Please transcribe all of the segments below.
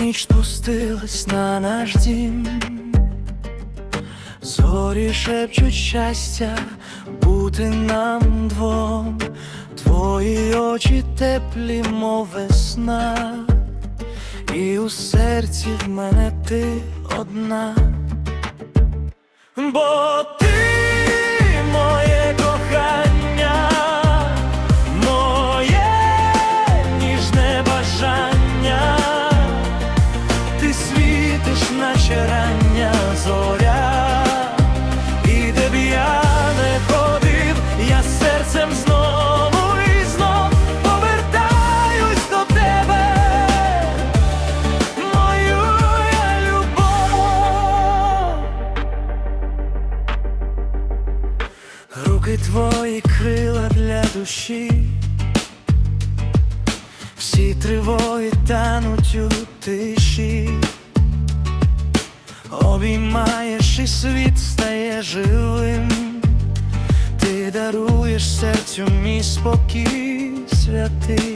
ніч спустилась на наш дім, зорі шепчуть щастя бути нам двом, твої очі теплі, мов весна, і у серці в мене ти одна. Бо ти Руки твої крила для душі, всі тривоги тануть у тиші, обіймаєш і світ стає живим, ти даруєш серцю мій спокій святий.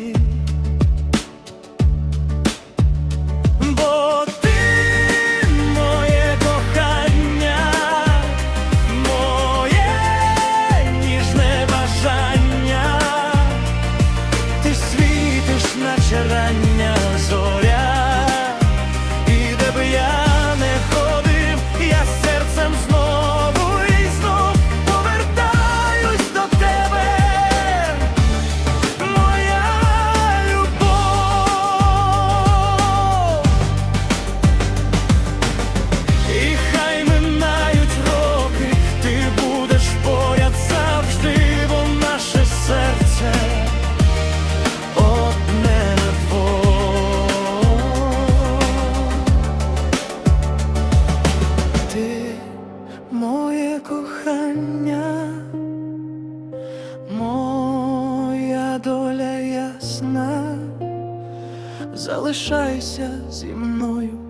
Кохання, моя доля ясна, залишайся зі мною.